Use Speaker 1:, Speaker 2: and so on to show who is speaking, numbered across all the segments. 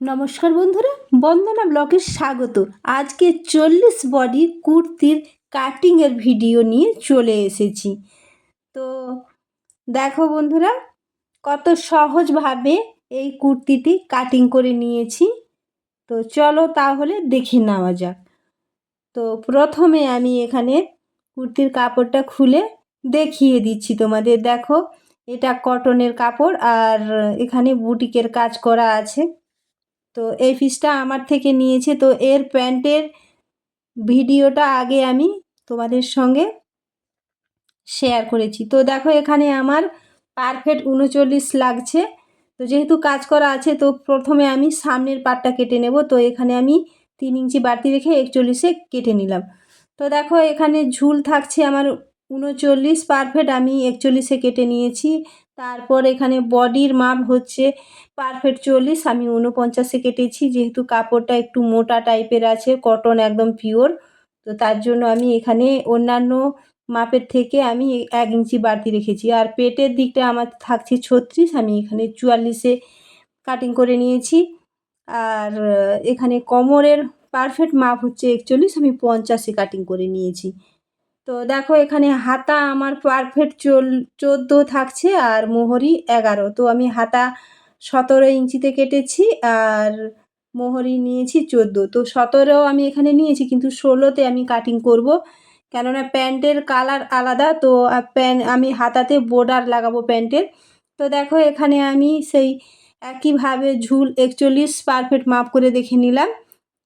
Speaker 1: নমস্কার বন্ধুরা, বন্দনা ব্লগে স্বাগত। আজকে চল্লিশ বডি কুর্তির কাটিংয়ের ভিডিও নিয়ে চলে এসেছি। তো দেখো বন্ধুরা, কত সহজভাবে এই কুর্তিটি কাটিং করে নিয়েছি। তো চলো তাহলে দেখে নেওয়া যাক। তো প্রথমে আমি এখানে কুর্তির কাপড়টা খুলে দেখিয়ে দিচ্ছি তোমাদের। দেখো, এটা কটনের কাপড় আর এখানে বুটিকের কাজ করা আছে। তো এই পিসটা আমার থেকে নিয়েছে। তো এর প্যান্টের ভিডিওটা আগে আমি তোমাদের সঙ্গে শেয়ার করেছি। তো দেখো এখানে আমার পারফেক্ট উনচল্লিশ লাগছে। তো যেহেতু কাজ করা আছে, তো প্রথমে আমি সামনের পাটটা কেটে নেব। তো এখানে আমি তিন ইঞ্চি বাড়তি রেখে একচল্লিশে কেটে নিলাম। তো দেখো এখানে ঝুল থাকছে আমার উনচল্লিশ, পারফেক্ট আমি একচল্লিশে কেটে নিয়েছি। তারপর এখানে বডির মাপ হচ্ছে পারফেক্ট চল্লিশ, আমি উনপঞ্চাশে কেটেছি, যেহেতু কাপড়টা একটু মোটা টাইপের আছে কটন একদম পিওর তো তার জন্য আমি এখানে অন্যান্য মাপের থেকে আমি এক ইঞ্চি বাড়তি রেখেছি। আর পেটের দিকটা আমার থাকছে ছত্রিশ, আমি এখানে চুয়াল্লিশে কাটিং করে নিয়েছি। আর এখানে কোমরের পারফেক্ট মাপ হচ্ছে একচল্লিশ, আমি পঞ্চাশে কাটিং করে নিয়েছি। তো দেখো, এখানে হাতা আমার পারফেক্ট চোল, চোদ্দ থাকছে আর মোহরি এগারো। তো আমি হাতা সতেরো ইঞ্চিতে কেটেছি আর মোহরি নিয়েছি চোদ্দ। তো সতেরো আমি এখানে নিয়েছি, কিন্তু ষোলোতে আমি কাটিং করব। কেননা প্যান্টের কালার আলাদা, তো প্যান্ট আমি হাতাতে বর্ডার লাগাবো প্যান্টের। তো দেখো, এখানে আমি সেই একইভাবে ঝুল একচল্লিশ পারফেক্ট মাপ করে দেখে নিলাম।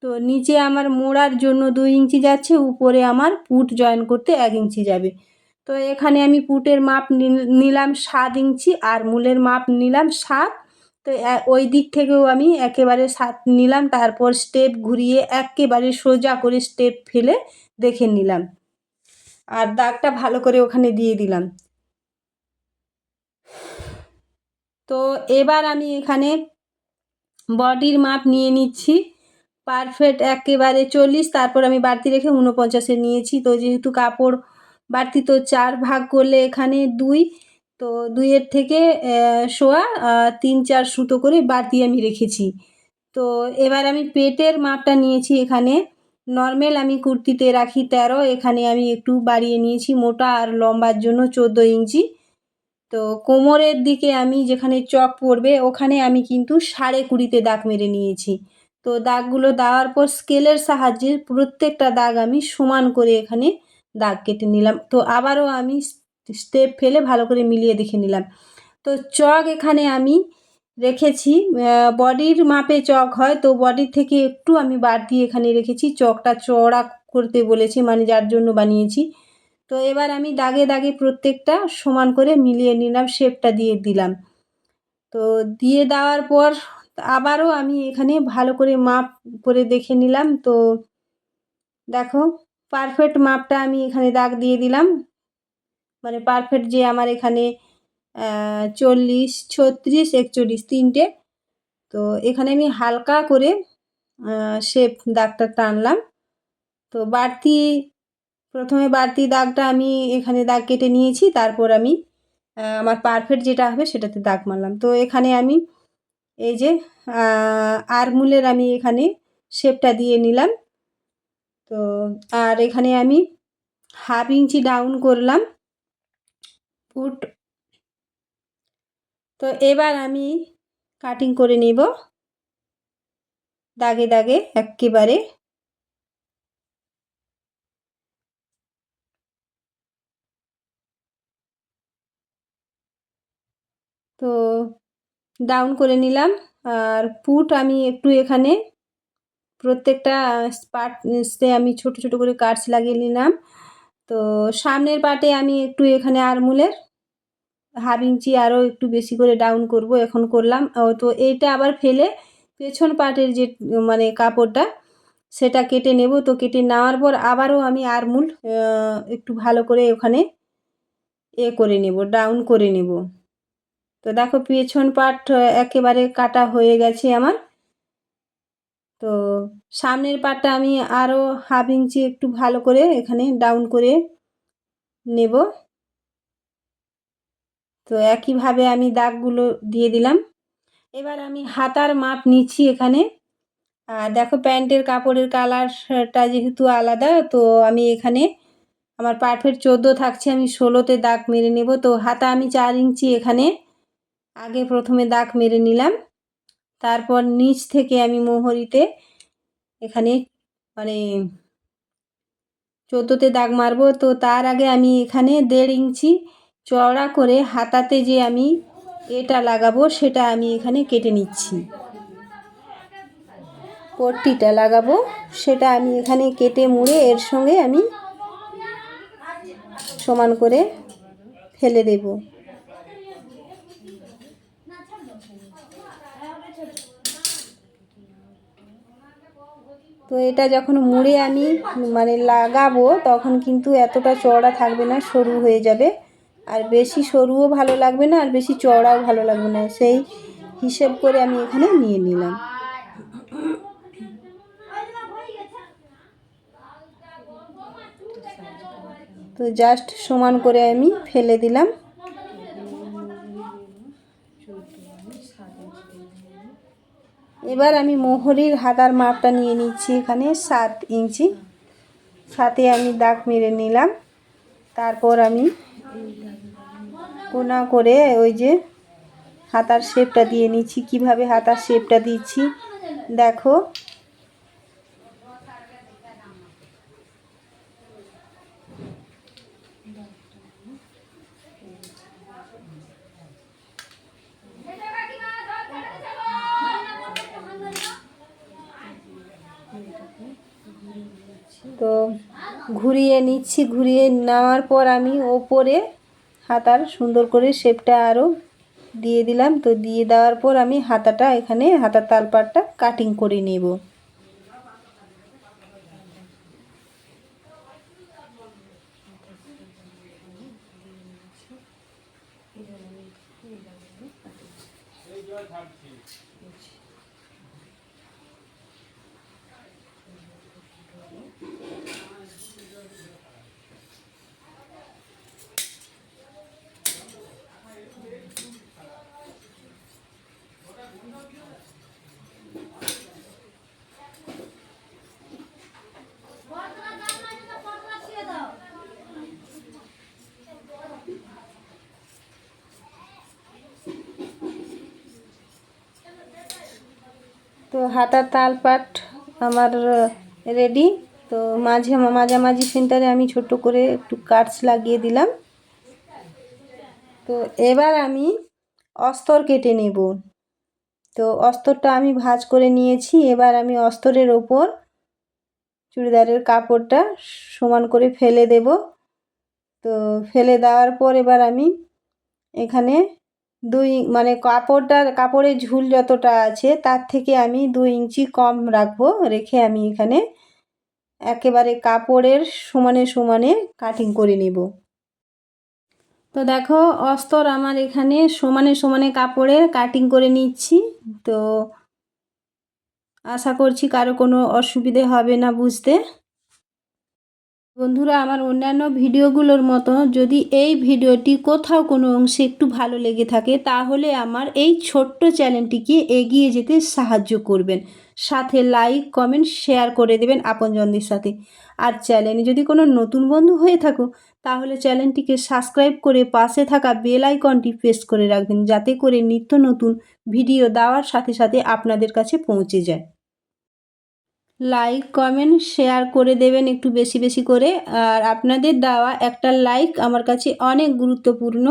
Speaker 1: তো নিচে আমার মোড়ার জন্য দুই ইঞ্চি যাচ্ছে, উপরে আমার পুট জয়েন করতে এক ইঞ্চি যাবে। তো এখানে আমি পুটের মাপ নিলাম সাত ইঞ্চি আর মূলের মাপ নিলাম সাত। তো ওই দিক থেকেও আমি একেবারে সাত নিলাম, তারপর স্টেপ ঘুরিয়ে একেবারে সোজা করে স্টেপ ফেলে দেখে নিলাম। আর দাগটা ভালো করে ওখানে দিয়ে দিলাম। তো এবার আমি এখানে বডির মাপ নিয়ে নিচ্ছি। পারফেক্ট একেবারে চল্লিশ। তারপর আমি বাড়তি রেখে উনপঞ্চাশে নিয়েছি। তো যেহেতু কাপড় বাড়তি, তো চার ভাগ করলে এখানে দুই। তো দুইয়ের থেকে শোয়া তিন, চার সুতো করে বাড়তি আমি রেখেছি। তো এবার আমি পেটের মাপটা নিয়েছি এখানে। নর্মেল আমি কুর্তিতে রাখি তেরো। এখানে আমি একটু বাড়িয়ে নিয়েছি, মোটা আর লম্বার জন্য চোদ্দ ইঞ্চি। তো কোমরের দিকে আমি যেখানে চক পড়বে ওখানে আমি কিন্তু সাড়ে কুড়িতে দাগ মেরে নিয়েছি। তো দাগগুলো দেওয়ার পর স্কেলের সাহায্যে প্রত্যেকটা দাগ আমি সমান করে এখানে দাগ কেটে নিলাম। তো আবারও আমি স্টেপ ফেলে ভালো করে মিলিয়ে দেখে নিলাম। তো চক এখানে আমি রেখেছি। বডির মাপে চক হয়, তো বডির থেকে একটু আমি বাড়তি এখানে রেখেছি। চকটা চড়া করতে বলেছি মানে যার জন্য বানিয়েছি। তো এবার আমি দাগে দাগে প্রত্যেকটা সমান করে মিলিয়ে নিলাম, শেপটা দিয়ে দিলাম। তো দিয়ে দেওয়ার পর আবারও আমি এখানে ভালো করে মাপ করে দেখে নিলাম। তো দেখো পারফেক্ট মাপটা আমি এখানে দাগ দিয়ে দিলাম। মানে পারফেক্ট যে আমার এখানে চল্লিশ, ছত্রিশ, একচল্লিশ তিনটে। তো এখানে আমি হালকা করে শেপ দাগটা টানলাম। তো বাড়তি, প্রথমে বাড়তি দাগটা আমি এখানে দাগ কেটে নিয়েছি, তারপর আমি আমার পারফেক্ট যেটা হবে সেটাতে দাগ মারলাম। তো এখানে আমি এই যে আরমুলের আমি এখানে শেপটা দিয়ে নিলাম। তো আর এখানে আমি হাফ ইঞ্চি ডাউন করলাম। ফুট তো এবার আমি কাটিং করে নিব। দাগে দাগে একেবারে তো ডাউন করে নিলাম। আর পুট আমি একটু এখানে, প্রত্যেকটা পার্টসে আমি ছোট ছোট করে কাটস লাগিয়ে নিলাম। তো সামনের পার্টে আমি একটু এখানে আরমুলের হাফ ইঞ্চি আরও একটু বেশি করে ডাউন করব, এখন করলাম। তো এইটা আবার ফেলে পেছন পার্টের যে মানে কাপড়টা, সেটা কেটে নেব। তো কেটে নেওয়ার পর আবারও আমি আরমুল একটু ভালো করে ওখানে এ করে নেব ডাউন করে নেব। তো দেখো পেছন পার্ট একেবারে কাটা হয়ে গেছে আমার। তো সামনের পাটটা আমি আরও হাফ ইঞ্চি একটু ভালো করে এখানে ডাউন করে নেব। তো একইভাবে আমি দাগগুলো দিয়ে দিলাম। এবার আমি হাতার মাপ নিচ্ছি এখানে। আর দেখো প্যান্টের কাপড়ের কালারটা যেহেতু আলাদা, তো আমি এখানে আমার পারফেক্ট চোদ্দ থাকছে, আমি ষোলোতে দাগ মেরে নেব। তো হাতা আমি চার ইঞ্চি এখানে আগে প্রথমে দাগ মেরে নিলাম। তারপর নিচ থেকে আমি মোহরিতে এখানে মানে চোদ্দোতে দাগ মারবো। তো তার আগে আমি এখানে দেড় ইঞ্চি চওড়া করে হাতাতে যে আমি এটা লাগাবো, সেটা আমি এখানে কেটে নিচ্ছি। পট্টিটা লাগাবো, সেটা আমি এখানে কেটে মুড়ে এর সঙ্গে আমি সমান করে ফেলে দেব। তো এটা যখন মুড়ে আমি মানে লাগাবো, তখন কিন্তু এতটা চওড়া থাকবে না, সরু হয়ে যাবে। আর বেশি সরুও ভালো লাগবে না, আর বেশি চওড়াও ভালো লাগবে না। সেই হিসেব করে আমি এখানে নিয়ে নিলাম। তো জাস্ট সমান করে আমি ফেলে দিলাম। এবার আমি মোহরির হাতার মাপটা নিয়ে নিচ্ছি এখানে সাত ইঞ্চি। সাথে আমি দাগ মেরে নিলাম। তারপর আমি কোনা করে ওই যে হাতার শেপটা দিয়ে নিচ্ছি। কীভাবে হাতার শেপটা দিচ্ছি, দেখো তো ঘুরিয়ে নিচ্ছি, ঘুরিয়ে নেওয়ার পর আমি ওপরে হাতার সুন্দর করে শেপটা আরও দিয়ে দিলাম। তো দিয়ে দেওয়ার পর আমি হাতাটা এখানে, হাতার তালপাটটা কাটিং করে নেব। তো হাতার তালপাট আমার রেডি তো মাঝে, মাঝামাঝি সেন্টারে আমি ছোট করে একটু কাটস লাগিয়ে দিলাম। তো এবার আমি অস্তর কেটে নেব। তো অস্তরটা আমি ভাজ করে নিয়েছি। এবার আমি অস্তরের ওপর চুড়িদারের কাপড়টা সমান করে ফেলে দেব। তো ফেলে দেওয়ার পর এবার আমি এখানে দুই মানে কাপড়টার কাপড়ের ঝুল যতটা আছে তার থেকে আমি দুই ইঞ্চি কম রাখব, রেখে আমি এখানে একেবারে কাপড়ের সমানে সমানে কাটিং করে নেব। তো দেখো, অস্তর আমার এখানে সমানে সমানে কাপড়ের কাটিং করে নিচ্ছি। তো আশা করছি কারও কোনো অসুবিধে হবে না বুঝতে। বন্ধুরা, আমার অন্যান্য ভিডিওগুলোর মতো যদি এই ভিডিওটি কোথাও কোনো অংশে একটু ভালো লেগে থাকে, তাহলে আমার এই ছোট্ট চ্যানেলটিকে এগিয়ে যেতে সাহায্য করবেন। সাথে লাইক, কমেন্ট, শেয়ার করে দেবেন আপনজনদের সাথে। আর চ্যানেলে যদি কোনো নতুন বন্ধু হয়ে থাকো, তাহলে চ্যানেলটিকে সাবস্ক্রাইব করে পাশে থাকা বেল আইকনটি প্রেস করে রাখবেন, যাতে করে নিত্য নতুন ভিডিও দেওয়ার সাথে সাথে আপনাদের কাছে পৌঁছে যায়। লাইক কমেন্ট শেয়ার করে দেবেন একটু বেশি বেশি করে। আর আপনাদের দেওয়া একটা লাইক আমার কাছে অনেক গুরুত্বপূর্ণ।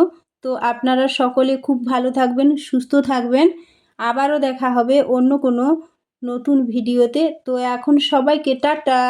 Speaker 1: তো আপনারা সকলে খুব ভালো থাকবেন, সুস্থ থাকবেন। আবারও দেখা হবে অন্য কোনো নতুন ভিডিওতে তো এখন সবাইকে টাটা!